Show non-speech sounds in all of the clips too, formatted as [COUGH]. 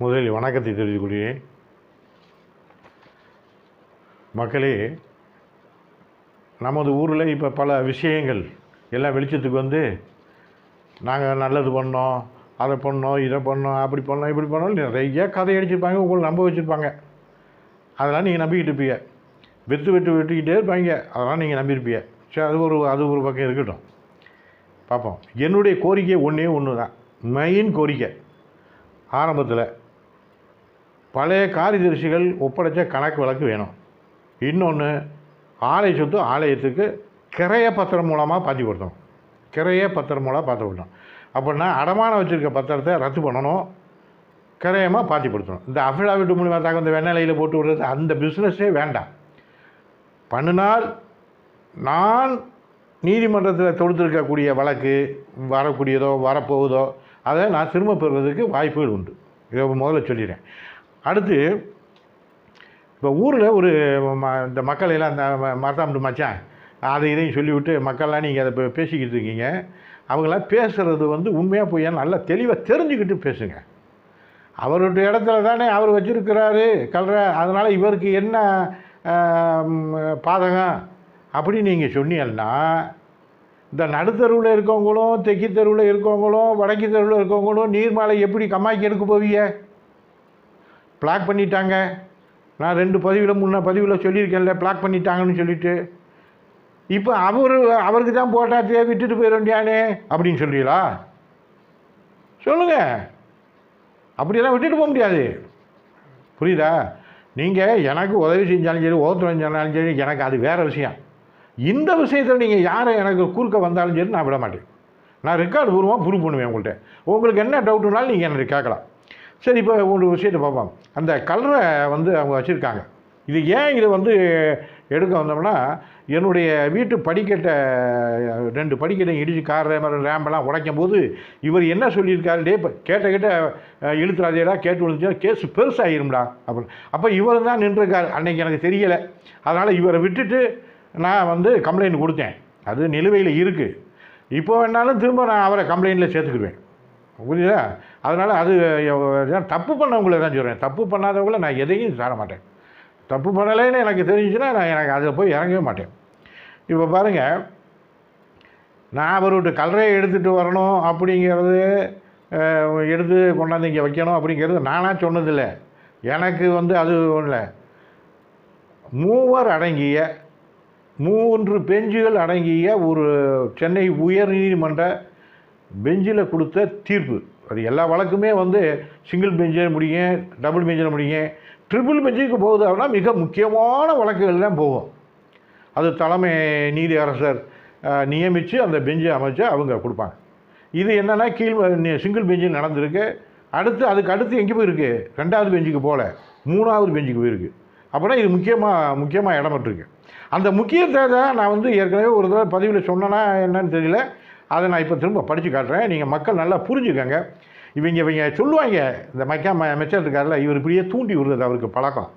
முதலில் வணக்கத்தை தெரிவித்துக் கொள்கிறேன். மக்களே நமது ஊரில் இப்போ பல விஷயங்கள் எல்லாம் வெளிச்சத்துக்கு வந்து நாங்கள் நல்லது பண்ணோம் அதை பண்ணோம் இதை பண்ணோம் அப்படி பண்ணோம் இப்படி பண்ணோம் நிறைய கதை அடிச்சிருப்பாங்க உங்களை நம்ப வச்சுருப்பாங்க. அதெல்லாம் நீங்கள் நம்பிக்கிட்டு இருப்பீங்க. வெத்து வெட்டு வெட்டிக்கிட்டே இருப்பாங்க. அதெல்லாம் நீங்கள் நம்பியிருப்பீங்க. சரி அது ஒரு அது ஒரு பக்கம் இருக்கட்டும். பார்ப்போம். என்னுடைய கோரிக்கை ஒன்றே ஒன்று தான் மெயின் கோரிக்கை. ஆரம்பத்தில் பழைய காரிதரிசிகள் ஒப்படைச்ச கணக்கு வழக்கு வேணும். இன்னொன்று ஆலய சொத்து ஆலயத்துக்கு கிரைய பத்திரம் மூலமாக பாத்தி கொடுத்தோம். கிரைய பத்திரம் மூலமாக பார்த்து கொடுத்தோம். அப்படின்னா அடமானம் வச்சுருக்க பத்திரத்தை ரத்து பண்ணணும். கிரயமாக பாத்திப்படுத்தணும் இந்த அஃபிடாவிட் மூலிமா தாக்க இந்த வெண்ணலையில் போட்டு விடுறது அந்த பிஸ்னஸே வேண்டாம். பண்ணினால் நான் நீதிமன்றத்தில் தொடுத்திருக்கக்கூடிய வழக்கு வரக்கூடியதோ வரப்போகுதோ அதை நான் திரும்ப பெறுறதுக்கு வாய்ப்புகள் உண்டு. இதை முதல்ல சொல்லிடுறேன். அடுத்து இப்போ ஊரில் ஒரு ம- இந்த மக்கள் எல்லாம் இந்த ம- மச்சான் அதை இதையும் சொல்லிவிட்டு மக்கள்லாம் நீங்கள் அதை இப்போ பேசிக்கிட்டு இருக்கீங்க. அவங்களாம் பேசுகிறது வந்து உண்மையாக போய் நல்லா தெளிவாக தெரிஞ்சுக்கிட்டு பேசுங்க. அவருடைய இடத்துல தானே அவர் வச்சிருக்கிறாரு கல்ற அதனால் இவருக்கு என்ன பாதகம் அப்படின்னு நீங்கள் சொன்னீங்கன்னா இந்த நடுத்தருவில் இருக்கவங்களும் தெற்கு தெருவில் இருக்கவங்களும் வடக்கு தெருவில் இருக்கவங்களும் நீர்மலை எப்படி கம்மாய்க்கு எடுக்க போவீங்க? பிளாக் பண்ணிட்டாங்க. நான் ரெண்டு பதிவில் முன்ன பதிவில் சொல்லியிருக்கேன்ல பிளாக் பண்ணிட்டாங்கன்னு சொல்லிட்டு. இப்போ அவர் அவருக்கு தான் போட்டாச்சே விட்டுட்டு போயிட வேண்டியானே அப்படின்னு சொல்கிறீங்களா சொல்லுங்கள் அப்படியெல்லாம் விட்டுட்டு போக முடியாது. புரியுதா? நீங்கள் எனக்கு உதவி செஞ்சாலும் சரி ஓத்துறோம் செஞ்சாலும் சரி எனக்கு அது வேறு விஷயம். இந்த விஷயத்தில் நீங்கள் யாரை எனக்கு குறுக்க வந்தாலும் சரி நான் விட மாட்டேன். நான் ரெக்கார்டு பூர்வமாக ப்ரூவ் பண்ணுவேன் உங்கள்கிட்ட உங்களுக்கு என்ன டவுட்டுனாலும் நீங்கள் எனக்கு கேட்கலாம். சரி இப்போ ஒரு விஷயத்தை பார்ப்போம். அந்த கலரை வந்து அவங்க வச்சுருக்காங்க. இது ஏன் இதை வந்து எடுக்க வந்தோம்னா என்னுடைய வீட்டு படிக்கட்டை ரெண்டு படிக்கட்டை இடிச்சு கார் மாதிரி ரேம்பெல்லாம் உடைக்கும் போது இவர் என்ன சொல்லியிருக்காரு? டே இப்போ கேட்ட கேட்ட இழுத்துறாதேடா கேட்டு விழுந்துச்சுன்னா கேஸ் பெருசாகிரும்டா அப்படின்னு அப்போ இவர் தான் நின்றுருக்கார். அன்னைக்கு எனக்கு தெரியலை. அதனால் இவரை விட்டுட்டு நான் வந்து கம்ப்ளைண்ட் கொடுத்தேன். அது நிலுவையில் இருக்குது இப்போ வேணாலும் திரும்ப நான் அவரை கம்ப்ளைண்ட்டில் சேர்த்துக்குவேன் புரியுதா? அதனால் அது தப்பு பண்ணவங்களை தான் சொல்கிறேன் தப்பு பண்ணாதவங்கள நான் எதையும் சார மாட்டேன். தப்பு பண்ணலைன்னு எனக்கு தெரிஞ்சுன்னா நான் எனக்கு அதில் போய் இறங்கவே மாட்டேன். இப்போ பாருங்கள் நான் அவர்கிட்ட கல்லறையை எடுத்துகிட்டு வரணும் அப்படிங்கிறது எடுத்து கொண்டாந்து இங்கே வைக்கணும் அப்படிங்கிறது நானாக சொன்னதில்லை. எனக்கு வந்து அது ஒன்றும் மூவர் அடங்கிய மூன்று பெஞ்சுகள் அடங்கிய ஒரு சென்னை உயர்நீதிமன்ற பெஞ்சில் கொடுத்த தீர்ப்பு. அது எல்லா வழக்குமே வந்து சிங்கிள் பெஞ்சில் முடியும் டபுள் பெஞ்சில் முடியும் ட்ரிபிள் பெஞ்சுக்கு போகுது அப்படின்னா மிக முக்கியமான வழக்குகள் தான் போகும். அது தலைமை நீதி அரசர் நியமித்து அந்த பெஞ்சை அமைச்சு அவங்க கொடுப்பாங்க. இது என்னென்னா கீழ் சிங்கிள் பெஞ்சு நடந்திருக்கு. அடுத்து அதுக்கு அடுத்து எங்கே போயிருக்கு? ரெண்டாவது பெஞ்சுக்கு போகல மூணாவது பெஞ்சுக்கு போயிருக்கு. அப்படின்னா இது முக்கியமாக முக்கியமாக இடம்பெற்றிருக்கு. அந்த முக்கியத்தை தான் நான் வந்து ஏற்கனவே ஒரு தடவை பதிவில் சொன்னேன்னா என்னன்னு தெரியல. அதை நான் இப்போ திரும்ப படித்து காட்டுறேன். நீங்கள் மக்கள் நல்லா புரிஞ்சுக்கோங்க. இவங்க இவங்க சொல்லுவாங்க இந்த மக்கா மெச்சர் இருக்கார்ல இவர் இப்படியே தூண்டி விடுறது அவருக்கு பழக்கம்.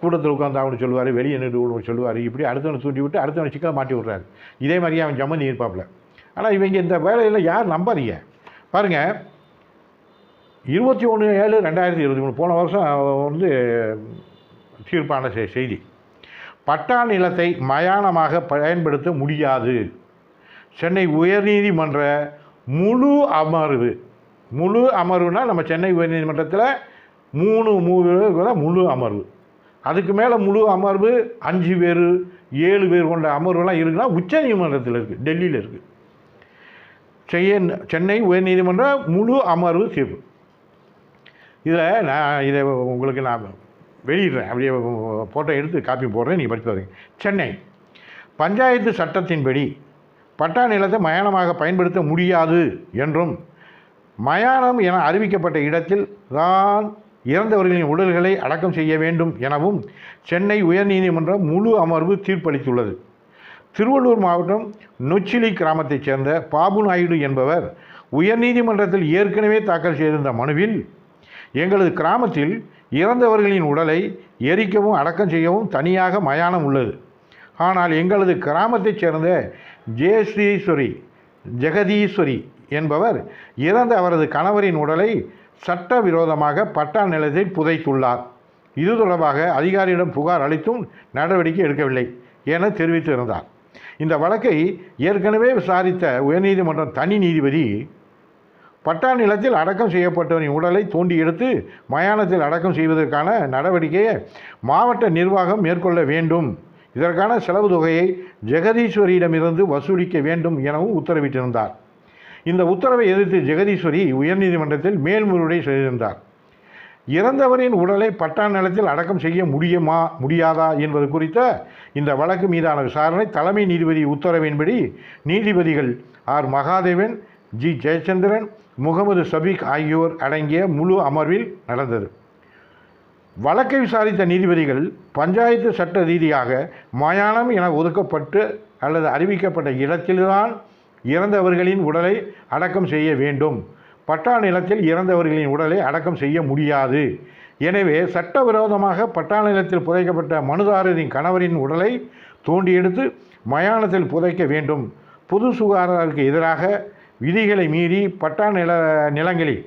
கூட்டத்தில் உட்காந்து அவனு சொல்லுவார் வெளியே நின்று விடுவோம் சொல்லுவார் இப்படி அடுத்தவனை தூண்டி விட்டு அடுத்தவனை சிக்கலை மாட்டி விட்றாரு. இதே மாதிரியே அவன் ஜம்மன் இருப்பாப்புல. ஆனால் இவங்க இந்த வேலையில் யார் நம்பாதீங்க. பாருங்கள் இருபத்தி ஒன்று ஏழு ரெண்டாயிரத்தி இருபத்தி மூணு போன வருஷம் வந்து தீர்ப்பான செ- செய்தி. பட்டா நிலத்தை மயானமாக பயன்படுத்த முடியாது. சென்னை உயர்நீதிமன்ற முழு அமர்வு முழு அமர்வுனால் நம்ம சென்னை உயர்நீதிமன்றத்தில் மூணு மூணு முழு அமர்வு. அதுக்கு மேலே முழு அமர்வு அஞ்சு பேர் ஏழு பேர் கொண்ட அமர்வுலாம் இருக்குன்னா உச்ச நீதிமன்றத்தில் இருக்குது டெல்லியில் இருக்குது செய்ய சென்னை உயர்நீதிமன்ற முழு அமர்வு தீர்ப்பு. இதில் நான் இதை உங்களுக்கு நான் வெளியிடுறேன். அப்படியே ஃபோட்டோ எடுத்து காப்பி போடுறேன் நீங்கள் படித்து வரீங்க. சென்னை பஞ்சாயத்து சட்டத்தின்படி பட்டா நிலத்தை மயானமாக பயன்படுத்த முடியாது என்றும் மயானம் என அறிவிக்கப்பட்ட இடத்தில் தான் இறந்தவர்களின் உடல்களை அடக்கம் செய்ய வேண்டும் எனவும் சென்னை உயர்நீதிமன்றம் முழு அமர்வு தீர்ப்பளித்துள்ளது. திருவள்ளூர் மாவட்டம் நொச்சிலி கிராமத்தைச் சேர்ந்த பாபு நாயுடு என்பவர் உயர்நீதிமன்றத்தில் ஏற்கனவே தாக்கல் செய்திருந்த மனுவில் எங்களது கிராமத்தில் இறந்தவர்களின் உடலை எரிக்கவும் அடக்கம் செய்யவும் தனியாக மயானம் உள்ளது. ஆனால் எங்களது கிராமத்தைச் சேர்ந்த ஜெயஸ்ரீஸ்வரி ஜெகதீஸ்வரி என்பவர் இறந்த அவரது கணவரின் உடலை சட்டவிரோதமாக பட்டா நிலத்தை புதைத்துள்ளார். இது தொடர்பாக அதிகாரியிடம் புகார் அளித்தும் நடவடிக்கை எடுக்கவில்லை என தெரிவித்திருந்தார். இந்த வழக்கை ஏற்கனவே விசாரித்த உயர்நீதிமன்றம் தனி நீதிபதி பட்டா நிலத்தில் அடக்கம் செய்யப்பட்டவரின் உடலை தூண்டி எடுத்து மயானத்தில் அடக்கம் செய்வதற்கான நடவடிக்கையை மாவட்ட நிர்வாகம் மேற்கொள்ள வேண்டும். இதற்கான செலவு தொகையை ஜெகதீஸ்வரியிடமிருந்து வசூலிக்க வேண்டும் எனவும் உத்தரவிட்டிருந்தார். இந்த உத்தரவை எதிர்த்து ஜெகதீஸ்வரி உயர்நீதிமன்றத்தில் மேல்முறையீடு செய்திருந்தார். இறந்தவரின் உடலை பட்டா நிலத்தில் அடக்கம் செய்ய முடியுமா முடியாதா என்பது குறித்த இந்த வழக்கு மீதான விசாரணை தலைமை நீதிபதி உத்தரவின்படி நீதிபதிகள் ஆர். மகாதேவன் ஜி. ஜெயச்சந்திரன் முகமது சபீக் ஆகியோர் அடங்கிய முழு அமர்வில் நடந்தது. வழக்கை விசாரித்த நீதிபதிகள் பஞ்சாயத்து சட்ட ரீதியாக மயானம் என ஒதுக்கப்பட்டு அல்லது அறிவிக்கப்பட்ட இடத்தில்தான் இறந்தவர்களின் உடலை அடக்கம் செய்ய வேண்டும். பட்டா நிலத்தில் இறந்தவர்களின் உடலை அடக்கம் செய்ய முடியாது. எனவே சட்டவிரோதமாக பட்டா நிலத்தில் புதைக்கப்பட்ட மனுதாரரின் கணவரின் உடலை தோண்டி எடுத்து மயானத்தில் புதைக்க வேண்டும். பொது சுகாதாரத்துக்கு எதிராக விதிகளை மீறி பட்டா நில நிலங்களில்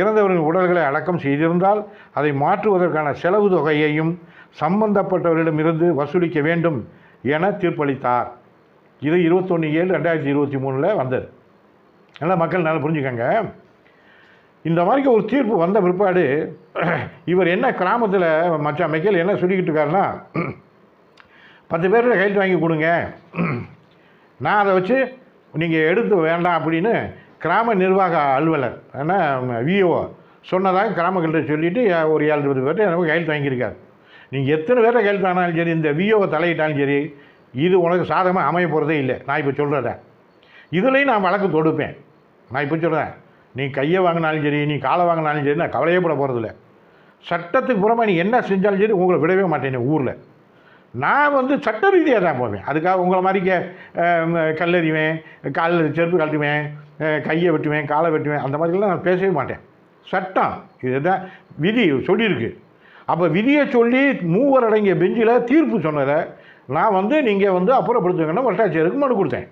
இறந்தவரின் உடல்களை அடக்கம் செய்திருந்தால் அதை மாற்றுவதற்கான செலவு தொகையையும் சம்பந்தப்பட்டவரிடமிருந்து வசூலிக்க வேண்டும் என தீர்ப்பளித்தார். இது இருபத்தொன்று ஏழு ரெண்டாயிரத்தி இருபத்தி மூணில் வந்தது. நல்லா மக்கள் நல்லா புரிஞ்சுக்கங்க. இந்த மாதிரி ஒரு தீர்ப்பு வந்த பிற்பாடு [CLEARS THROAT] இவர் என்ன கிராமத்தில் மற்ற மைக்கேல் என்ன சொல்லிக்கிட்டு இருக்காருன்னா [CLEARS THROAT] பத்து பேர்கிட்ட கையெழுத்து வாங்கி கொடுங்க. [CLEARS THROAT] நான் அதை வச்சு நீங்கள் எடுத்து வேண்டாம் அப்படின்னு கிராம நிர்வாக அலுவலர் ஏன்னா விஓ சொன்னதாக கிராமங்கள்கிட்ட சொல்லிவிட்டு ஒரு ஏழு இருபது எனக்கு கையெழுத்து வாங்கியிருக்காரு. நீங்கள் எத்தனை பேர்ட்ட கையெழுத்து ஆனாலும் சரி இந்த விஓவை தலையிட்டாலும் சரி இது உனக்கு சாதகமாக அமைய போகிறதே இல்லை. நான் இப்போ சொல்கிறேன் இதுலேயும் நான் வழக்கு தொடுப்பேன். நான் இப்போ சொல்கிறேன் நீ கையை வாங்கினாலும் சரி நீ காலை வாங்கினாலும் சரி நான் கவலையே போட போகிறதில்ல சட்டத்துக்கு புறமா நீ என்ன செஞ்சாலும் சரி உங்களை விடவே மாட்டேன் ஊரில். நான் வந்து சட்ட ரீதியாக தான் போவேன். அதுக்காக உங்களை மாதிரிக்க கல்லறிவேன் காலில் செருப்பு கழட்டுவேன் கையை வெட்டுவேன் காலை வெட்டுவேன் அந்த மாதிரிலாம் நான் பேசவே மாட்டேன். சட்டம். இதுதான் விதி சொல்லியிருக்கு. அப்போ விதியை சொல்லி மூவர் அடங்கிய பெஞ்சில் தீர்ப்பு சொன்னதை நான் வந்து நீங்கள் வந்து அப்புறப்படுத்துங்கன்னா வட்டாட்சியருக்கு மனு கொடுத்தேன்.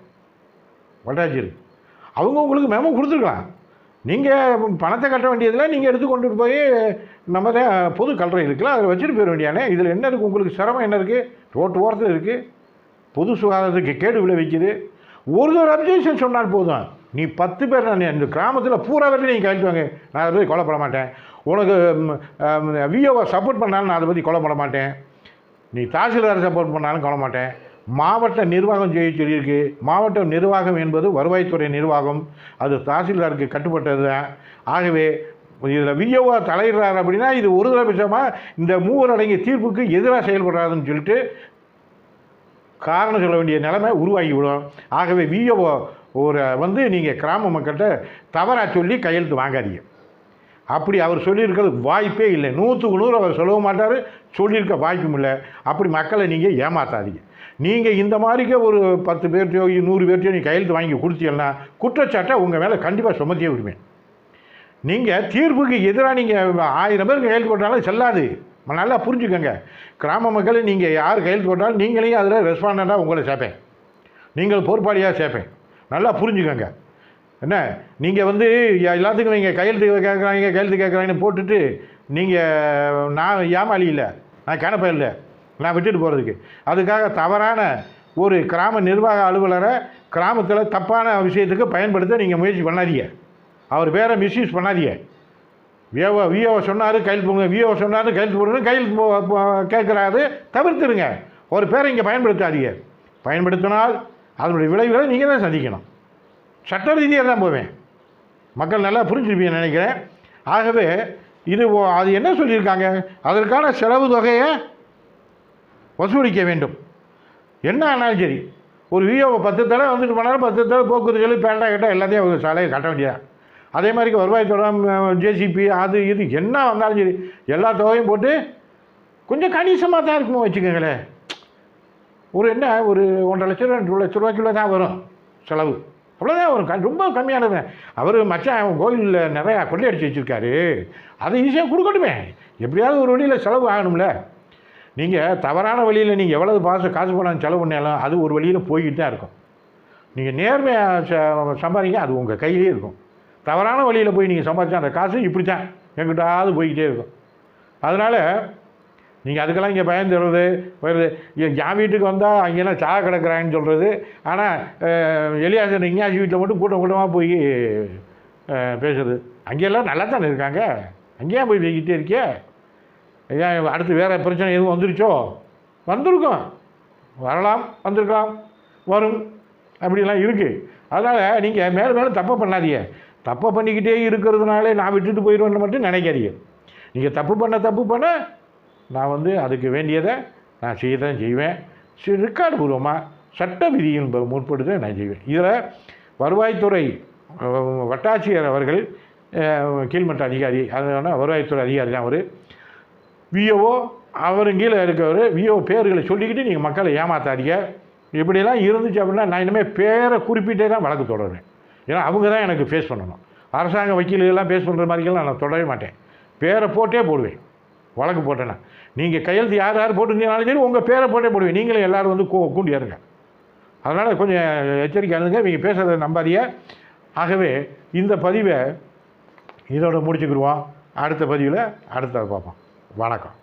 வட்டாட்சியருக்கு அவங்க உங்களுக்கு மேமும் கொடுத்துருக்கலாம். நீங்கள் பணத்தை கட்ட வேண்டியதில் நீங்கள் எடுத்து கொண்டுட்டு போய் நம்ம தான் பொது கல்லறை இருக்குல்ல அதில் வச்சுட்டு போயிட வேண்டியானே இதில் என்ன இருக்குது உங்களுக்கு சிரமம் என்ன இருக்குது ரோட்டு ஓரத்தில் இருக்குது பொது சுகாதாரத்துக்கு கேடு விளைவிக்குது. ஒரு ஒரு அப்ஜெக்ஷன் சொன்னால் போதும். நீ பத்து பேர் நான் இந்த கிராமத்தில் பூரா வரையும் நீங்கள் கழித்து வாங்க. நான் அதை பற்றி கொலைப்பட மாட்டேன். உனக்கு விஓவை சப்போர்ட் பண்ணாலும் நான் அதை பற்றி கொலைப்பட மாட்டேன். நீ தாசில்தார் சப்போர்ட் பண்ணாலும் கொலை மாட்டேன். மாவட்ட நிர்வாகம் செய்ய சொல்லியிருக்கு. மாவட்ட நிர்வாகம் என்பது வருவாய்த்துறை நிர்வாகம். அது தாசில்தாருக்கு கட்டுப்பட்டது தான். ஆகவே இதில் விஓவா தலையிடுறாரு அப்படின்னா இது ஒரு தடவை இந்த மூவர் அடங்கிய தீர்ப்புக்கு எதிராக செயல்படுறாருன்னு சொல்லிட்டு காரணம் சொல்ல வேண்டிய நிலைமை உருவாகிவிடும். ஆகவே விஓ ஒரு வந்து நீங்கள் கிராம மக்கள்கிட்ட தவறாக சொல்லி கையெழுத்து வாங்காதீங்க. அப்படி அவர் சொல்லியிருக்கிறது வாய்ப்பே இல்லை. நூற்றுக்கு நூறு அவர் சொல்லவும் மாட்டார் சொல்லியிருக்க வாய்ப்பும் இல்லை. அப்படி மக்களை நீங்கள் ஏமாற்றாதீங்க நீங்கள் இந்த மாதிரிக்கே ஒரு பத்து பேர்த்தையோ நூறு பேர்த்தையோ நீ கையெழுத்து வாங்கி கொடுத்தீங்கன்னா குற்றச்சாட்டை உங்கள் மேலே கண்டிப்பாக சுமத்தியே விடுவேன். நீங்கள் தீர்ப்புக்கு எதிராக நீங்கள் ஆயிரம் பேர் கையெழுத்து போட்டாலும் செல்லாது. நல்லா புரிஞ்சுக்கோங்க. கிராம மக்களை நீங்கள் யார் கையெழுத்து போட்டாலும் நீங்களையும் அதில் ரெஸ்பாண்டாக உங்களை சேர்ப்பேன். நீங்கள் பொறுப்பாளியாக சேர்ப்பேன். நல்லா புரிஞ்சுக்கோங்க. என்ன? நீங்கள் வந்து எல்லாத்துக்கும் நீங்கள் கையெழுத்து கேட்குறாங்க கையெழுத்து கேட்குறாங்கன்னு போட்டுட்டு நீங்கள் நான் ஏமாளி இல்லை. நான் கிணப்ப இல்லை. நான் விட்டுட்டு போகிறதுக்கு அதுக்காக தவறான ஒரு கிராம நிர்வாக அலுவலரை கிராமத்தில் தப்பான விஷயத்துக்கு பயன்படுத்த நீங்கள் முயற்சி பண்ணாதீங்க. அவர் பேரை மிஸ்யூஸ் பண்ணாதீங்க. விஓ விஓ சொன்னார் கையில் போங்க விஓ சொன்னார் கையெழுத்து போடுங்க. கையெழுத்து போ- கேட்குறாரு தவிர்த்துருங்க. ஒரு பேரை இங்கே பயன்படுத்தாதீங்க. பயன்படுத்தினால் அதனுடைய விளைவுகளை நீங்கள் தான் சந்திக்கணும். சட்ட ரீதியாக தான் போவேன். மக்கள் நல்லா புரிஞ்சுருப்பீங்க நினைக்கிறேன். ஆகவே இது ஓ- அது என்ன சொல்லியிருக்காங்க? அதற்கான செலவு தொகையை வசூலிக்க வேண்டும். என்ன ஆனாலும் சரி ஒரு விஓவை பத்து தடவை வந்துட்டு போனாலும் பத்து தடவை போக்குவரத்து பேண்டா கிட்ட எல்லாத்தையும் அவங்க சாலையை கட்ட வேண்டியதான் அதே மாதிரி வருவாய்த்துறை ஜேசிபி அது இது என்ன வந்தாலும் சரி எல்லா தொகையும் போட்டு கொஞ்சம் கணிசமாக தான் இருக்குமோ வச்சுக்கோங்களேன். ஒரு என்ன ஒரு ஒன்றரை லட்சம் ரூபா, ரெண்டு லட்ச ரூபாய்க்குள்ளே தான் வரும் செலவு. அவ்வளோதான் வரும். க- ரொம்ப கம்மியானது. அவர் மச்சான் கோயிலில் நிறையா கொள்ளையடிச்சு வச்சுருக்காரு. அதை ஈஸியாக கொடுக்கட்டுமே. எப்படியாவது ஒரு வழியில் செலவு ஆகணும்ல. நீங்கள் தவறான வழியில் நீங்கள் எவ்வளவு பாச காசு பணம் செலவு பண்ணாலும் அது ஒரு வழியில் போய்கிட்டு தான் இருக்கும். நீங்கள் நேர்மையாக ச சம்பாதிங்க அது உங்கள் கையிலே இருக்கும். தவறான வழியில் போய் நீங்கள் சம்பாதிச்சா அந்த காசு இப்படி தான் எங்கிட்டாவது போய்கிட்டே இருக்கும். அதனால் நீங்கள் அதுக்கெல்லாம் இங்கே பயந்துடுறது வருது என் என் வீட்டுக்கு வந்தால் அங்கெல்லாம் சா கிடக்கிறாங்கன்னு சொல்கிறது ஆனால் எலியாசன் இங்கேயாசி வீட்டில் மட்டும் கூட்டம் கூட்டமாக போய் பேசுறது. அங்கெல்லாம் நல்லா தானே இருக்காங்க. அங்கேயே போய் பேசிக்கிட்டே இருக்கே ஏன் அடுத்து வேறு பிரச்சனை எதுவும் வந்துருச்சோ? வந்திருக்கும். வரலாம் வந்திருக்கலாம். வரும். அப்படிலாம் இருக்குது அதனால் நீங்கள் மேலும் மேலும் தப்பு பண்ணாதீங்க. தப்பை பண்ணிக்கிட்டே இருக்கிறதுனாலே நான் விட்டுட்டு போயிடுவேன்னு மட்டும் நினைக்காதீங்க. நீங்கள் தப்பு பண்ண தப்பு பண்ண நான் வந்து அதுக்கு வேண்டியதை நான் செய்ய தான் செய்வேன். சி- ரெக்கார்டு பூர்வமாக சட்ட விதியின் முற்படுத்த நான் செய்வேன். இதில் வருவாய்த்துறை வட்டாட்சியர் அவர்கள் கீழ்மட்ட அதிகாரி அதனால் வருவாய்த்துறை அதிகாரி தான் அவர். விஓஓ அவரும் கீழே இருக்கவர் விஓ பேர்களை சொல்லிக்கிட்டு நீங்கள் மக்களை ஏமாத்தாதீங்க. இப்படியெல்லாம் இருந்துச்சு அப்படின்னா நான் இனிமேல் பேரை குறிப்பிட்டே தான் வழக்கு தொடருவேன். ஏன்னா அவங்க தான் எனக்கு ஃபேஸ் பண்ணணும். அரசாங்க வக்கீல்கள்லாம் ஃபேஸ் பண்ணுற மாதிரிலாம் நான் தொடவே மாட்டேன். பேரை போட்டே போடுவேன். வழக்கு போட்டேன்னா. நீங்கள் கையெழுத்து யார் யார் போட்டிருந்தீங்கனாலும் சரி உங்கள் பேரை போட்டே போடுவேன். நீங்களும் எல்லோரும் வந்து கூ கூண்டி இருங்க. அதனால் கொஞ்சம் எச்சரிக்கை இருந்துங்க இவங்க பேசுகிறத நம்பாதீங்க. ஆகவே இந்த பதிவை இதோட முடிச்சுக்கிடுவோம். அடுத்த பதிவில் அடுத்த பார்ப்போம். வணக்கம்.